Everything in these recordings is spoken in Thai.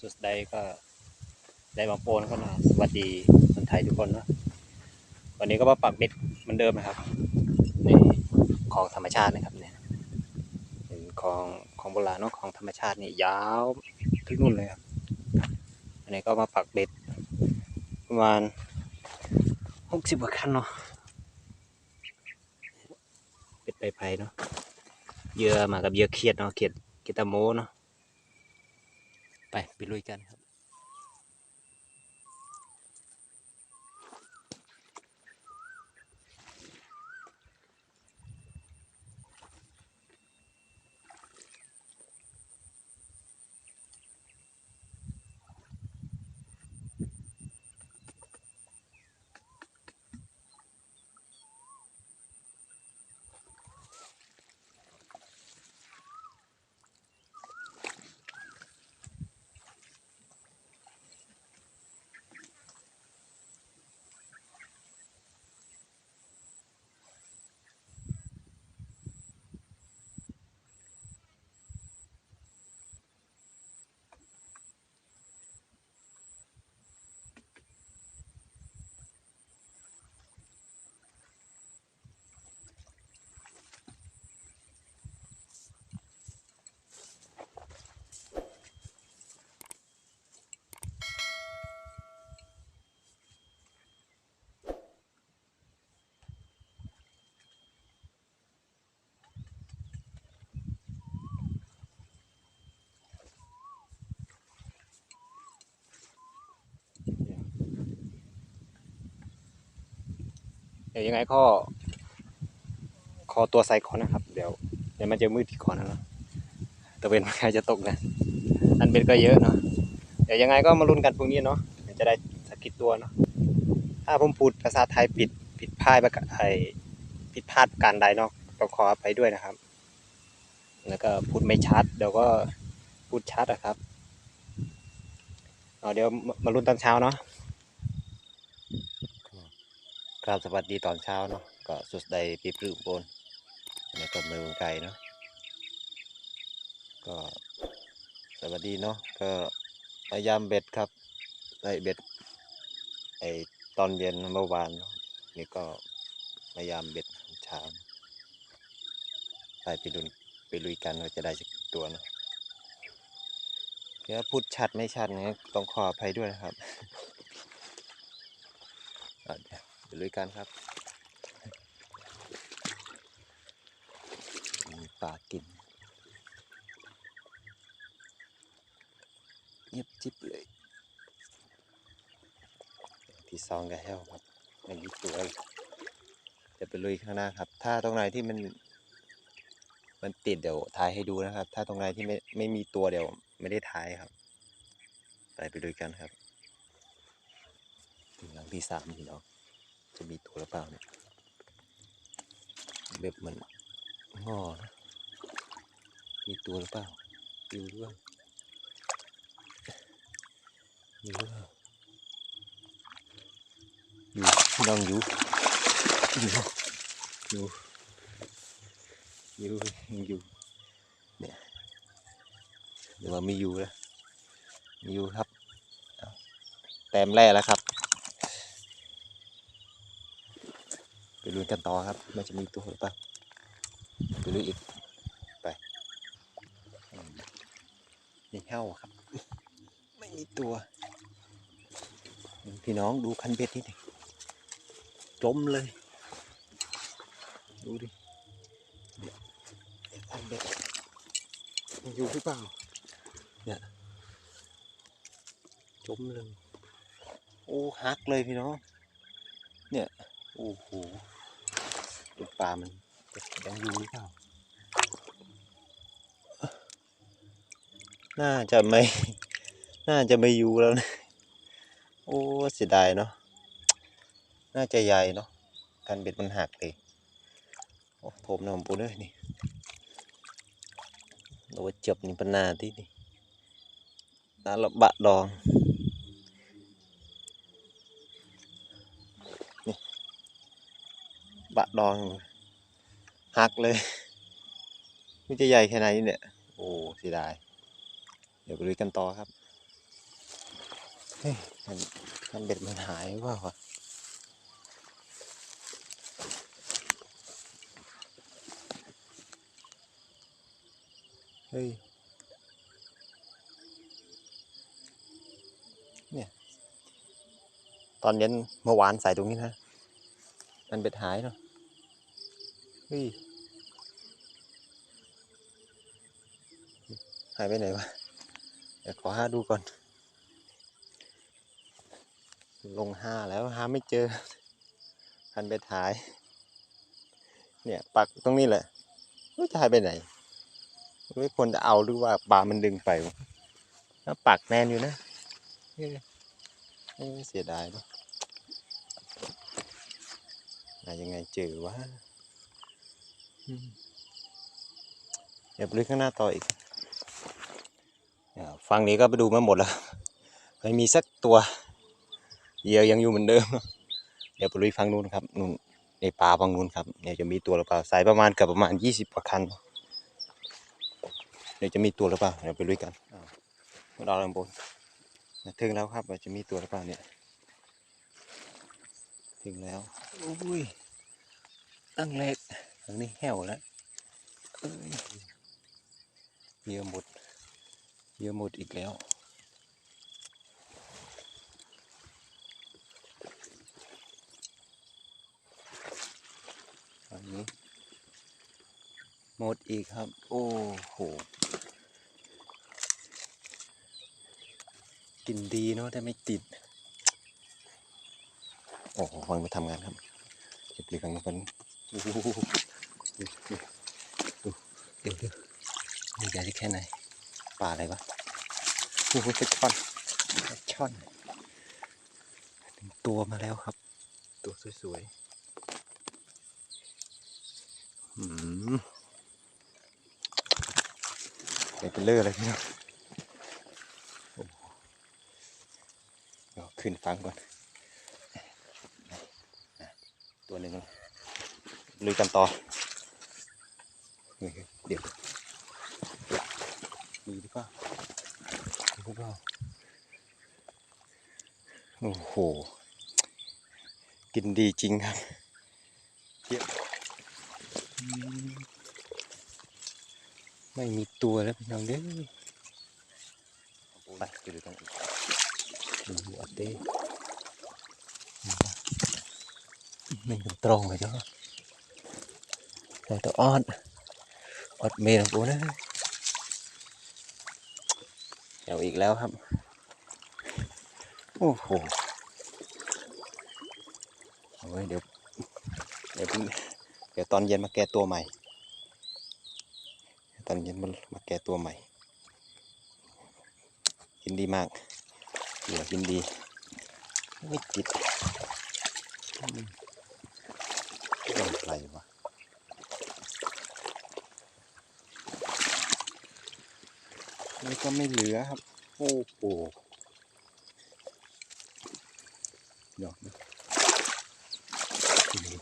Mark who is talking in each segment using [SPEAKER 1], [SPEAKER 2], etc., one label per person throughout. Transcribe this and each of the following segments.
[SPEAKER 1] สุดใดก็ได้มาโปนก็นะสวัสดีคนไทยทุกคนเนาะวันนี้ก็มาปักเบ็ดเหมือนเดิมนะครับในของธรรมชาตินะครับเนี่ยเป็นของของโบราณเนาะของธรรมชาตินี่ยาวถึงนู่นเลยครับอันนี้ก็มาปักเบ็ดประมาณหกสิบกว่าคันเนาะเบ็ดไปไปเนาะเยื่อมากับเยื่อเขียดเนาะเขียดเขีตะโมเนาะ ไปไปลุยกันครับ ดี๋ยวยังไงก็ขอตัวไซคอนนะครับ เดี๋ยวเดี๋ยวมันจะมืดที่คอนะเนาะตะเวนใครจะตกนะอันเบ็ดก็เยอะเนาะเดี๋ยวยังไงก็มาลุ้นกันพรุ่งนี้เนาะจะได้สักกี่ตัวเนาะถ้าผมพูดภาษาไทยผิดผิดพลาดประกาไอผิดพลาดการใดเนาะต้องขออภัยด้วยนะครับ แล้วก็พูดไม่ชัด เดี๋ยวก็พูดชัดอะครับเเดี๋ยวมามาลุ้นตอนเช้าเนาะ ครับสวัสดีตอนเช้าเนาะก็สุดใดปีปลื้มโปนอันนี้ก็เมืองไกลเนาะก็สวัสดีเนาะก็พยายามเบ็ดครับได้เบ็ดไอตอนเย็นเมื่อวานเนาะนี่ก็พยายามเบ็ดเช้าไปไปลุยไปลุยกันว่าจะได้สักตัวเนาะเดี๋ยวพูดชัดไม่ชัดเนี่ยต้องขออภัยด้วยนะครับอะ เดี๋ยวไปลุยกันครับมีปลากินเงียบจิบเลยที่ซองกับแห้วครับไม่มีตัวเลยจะไปลุยข้างหน้าครับ ถ้าตรงไหนที่มัน มันติดเดี๋ยวถ่ายให้ดูนะครับ ถ้าตรงไหนที่ไม่ไม่มีตัวเดี๋ยว ไม่ได้ถ่ายครับ ไปไปลุยกันครับถึงหลังที่สามพี่น้อง จะมีตัวหรือเปล่าเนี่ยแบบเหมือนงอนะ มีตัวหรือเปล่าอยู่หรือเปล่าอยู่หรือเปล่าอยู่พี่งอยู่อยู่อยู่อยู่อยู่เนี่ยเดี๋ยวว่าไม่อยู่แล้วม่อยู่ครับเอาแต้มแรกแล้วครับ ไป ลุยกันต่อครับ มันจะมีตัวหรือเปล่าไปลุยอีก ไปอืมนี่เห่าครับ ไม่มีตัว พี่น้องดูคันเบ็ดนี่ดิจมเลย ดูดิเนี่ยคันเบ็ดยังอยู่หรือเปล่า เนี่ยจมเลย โอ้หักเลยพี่น้อง เนี่ย โอ้โห ดูปลามันยังอยู่หรือเปล่า น่าจะไม่ น่าจะไม่อยู่แล้วนะ โอ้เสียดายเนาะ น่าจะใหญ่เนาะการเบ็ดมันหักเลยโอ้โถมน้ำปูเลยนี่เราว่าจับนี่ปนาที่นี่น่าละบะดอง บะดองหักเลยมันจะใหญ่แค่ไหนเนี่ย โอ้เสียดาย เดี๋ยวไปลุยกันต่อครับเฮ้ยมันมันเบ็ดมันหายหรือเปล่าวะเฮ้ยเนี่ยตอนเย็นเมื่อวานใส่ตรงนี้นะ มันเบ็ดหายเนาะ เฮ้ยหายไปไหนวะเดี๋ยวขอหาดูก่อน ลงห้าแล้วหาไม่เจอพันเบ็ดหาย เนี่ยปักตรงนี้แหละไม่จะหายไปไหนไม่ควรจะเอาหรือว่าปลามันดึงไปแล้วปักแน่นอยู่นะเอ้ยเสียดายเนอะยังไงเจอวะ เดี๋ยวไปลึกข้างหน้าต่ออีกอ่าฝั่งนี้ก็ไปดูมาหมดแล้วไม่มีสักตัวเหยื่อยังอยู่เหมือนเดิม เดี๋ยวไปลุยฝั่งนู้นครับนู่นในป่าฝั่งนู้นครับเดี๋ยวจะมีตัวหรือเปล่าสายประมาณเกับประมาณยี่สิบกว่าคันเดี๋ยวจะมีตัวหรือเปล่าเดี๋ยวไปลุยกันเราลงบนถึงแล้วครับว่าจะมีตัวหรือเปล่าเนี่ยถึงแล้วอุ้ยตั้งเล็กทางนี้แห้วแล้วเยเหยื่อหมด เยื่อหมดอีกแล้วอันนี้หมดอีกครับ โอ้โหกินดีเนาะแต่ไม่ติด โอ้โหฟังมาทำงานครับเก็บปลีกังมันโอ้ โหเดี๋ยวเดี๋ยวนี่ใหญ่แค่ไหนปลาอะไรวะโอ้โหปลาช่อนปลาช่อนถึงตัวมาแล้วครับ ตัวสวยๆอืมไปเป็นเลือเลยพี่น้องโอ้โหเดี๋ยวขึ้นฟังก่อน ตัวหนึ่งแล้วลุยกันต่อ เฮ้ยเดี๋ยวมีหรือเปล่ามีหรือเปล่าโอ้โห กินดีจริงครับเยอืมไม่มีตัวแล้วพี่น้องเด้อไปไปดูตรงอีกดูอัดเด้ไม่ถึงตรงเลยเจ้าแต่ตัวออด ออดเมนของกูนะเดี๋ยวอีกแล้วครับ โอ้โหเอาไว้เดี๋ยว เดี๋ยวเดี๋ยวตอนเย็นมาแก้ตัวใหม่ ตอนเย็นมามาแก้ตัวใหม่ กินดีมากเหลือกินดีไม่ติดอืมโดนอะ ไรวก็ไม่เหลือครับ โอ้โหดี๋ยวนะนี่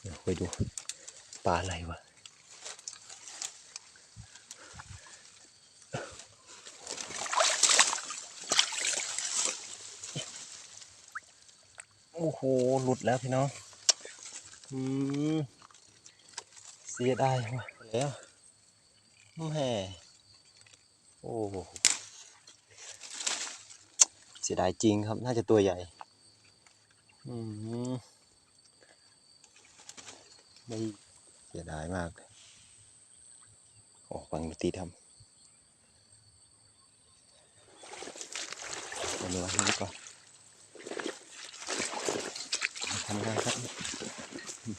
[SPEAKER 1] เดี๋ยวไปดูปลาอะไรวะโอ้โห หลุดแล้วพี่น้อง อืม เสียดายว่ะแล้วแหมโอ้โหเสียดายจริงครับ น่าจะตัวใหญ่ อืมไม่เสียดายมากเลยโอ้ฟังดนตรีทำเอาเนื้อให้ดีกว่อนมาทำงานครับอืม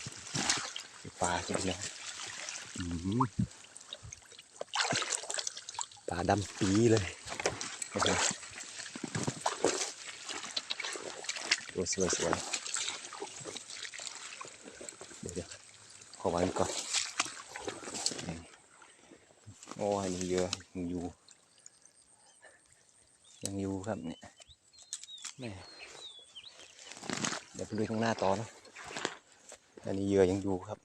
[SPEAKER 1] ปลาจริงนะอืม ปลาดำปีเลยโอ้โหตัวสวยๆเดี๋ยวเดี๋ยวขอวางก่อนโอ้ยยังเยอะยังอยู่ ยังอยู่ครับเนี่ยแม่เดี๋ยวไปดูข้างหน้าต่อนะอันนี้เยื่อยังอยู่ครับ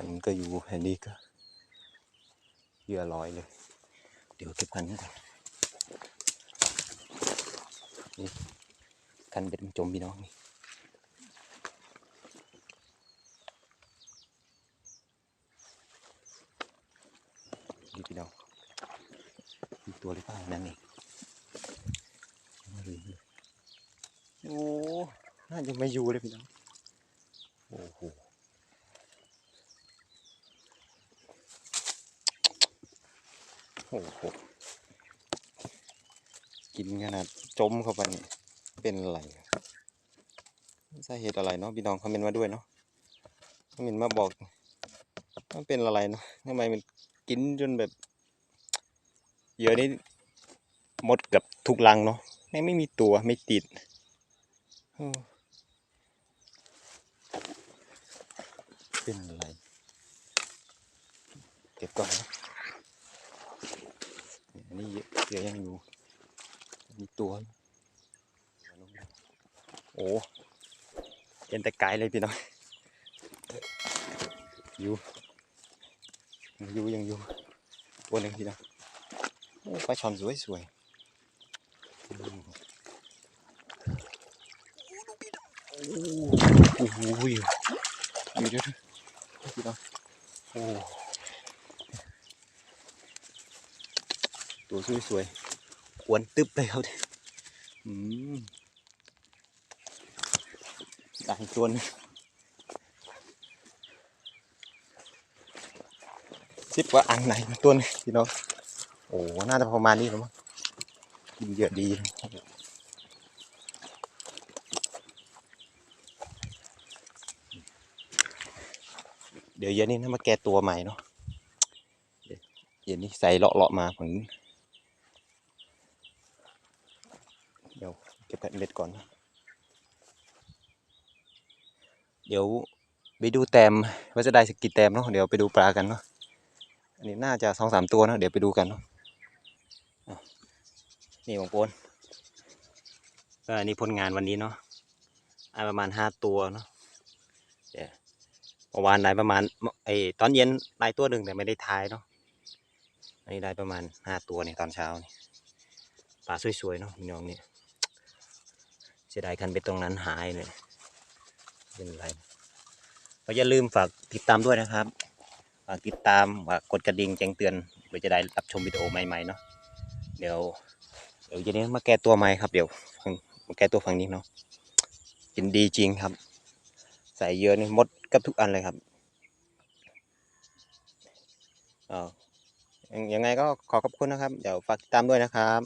[SPEAKER 1] อันนี้ก็อยู่อันนี้ก็เหยื่อลอยเลย เดี๋ยวเก็บคันนี้ก่อนนี่คันเบ็ดมันจมพี่น้องนี่นี่พี่น้องมีตัวหรือเปล่านั่นนี่ไม่รู้เลยโอ้ น่าจะไม่อยู่เลยพี่น้องโอ้โห โอ้โหกินขนาดจมเข้าไปนี่เป็นอะไรสาเหตุอะไรเนาะพี่น้องคอมเมนต์มาด้วยเนาะคอมเมนต์มาบอกมันเป็นอะไรเนาะทำไมมันกินจนแบบเยื่อนี่หมดเกับทุกรังเนาะไม่ไม่มีตัวไม่ติดเป็นอะไร เก็บก่อนนะ นี้เดี๋ยวยังอยู่ มีตัวโอ้เอ็นแต่ไกลเลยพี่น้องอยู่อยู่ยังอยู่ตัวหนึ่งพี่น้องโอ้ปลาช่อนสวยสวยโอ้โหอยู่อยู่ด้วยพี่น้องโอ้ ตัวสวยๆอ้วนตึบเลยเขาดิอืมได้อีกตัวนึงคิดว่าอันไหนตัวนึงพี่น้องโอ้น่าจะประมาณนี้หรือมั้งกินเยอะดีเดี๋ยวเย็นนี้นะมาแก้ตัวใหม่เนาะเย็นนี้ใส่เลาะเลาะๆมาฝั่งนี้เดี๋ยวเก็บ แผ่นเบ็ดก่อนนะเดี๋ยวไปดูแต้มว่าจะได้สกกี่แต้มเนาะเดี๋ยวไปดูปลากันเนาะอันนี้น่าจะสองสามตัวเนาะเดี๋ยวไปดูกันเนาะนี่ของโปนก็อันนี้ผลงานวันนี้เนาะได้ประมาณห้าตัวเนาะเดี๋ยวเมื่อวานได้ประมาณไอตอนเย็นได้ตัวหนึ่งแต่ไม่ได้ทายเนาะอันนี้ได้ประมาณห้าตัวเนี่ยตอนเช้านี่ปลาสวยๆเนาะพี่น้องเนี่ย สียดายคันไปตรงนั้นหายเลยเป็นไรก็อย่าลืมฝากติดตามด้วยนะครับ ฝากติดตามฝากกดกระดิ่งแจ้งเตือนเพื่อจะได้รับชมวิดีโอใหม่ๆเนาะเดี๋ยวเดี๋ยวเย็นนี้มาแก้ตัวใหม่ครับเดี๋ยวมาแก้ตัวฝั่งนี้เนาะกินดีจริงครับ ใส่เยอะนี่มดกับทุกอันเลยครับอ่ายังยังไงก็ขอขอบคุณนะครับ เดี๋ยวฝากติดตามด้วยนะครับ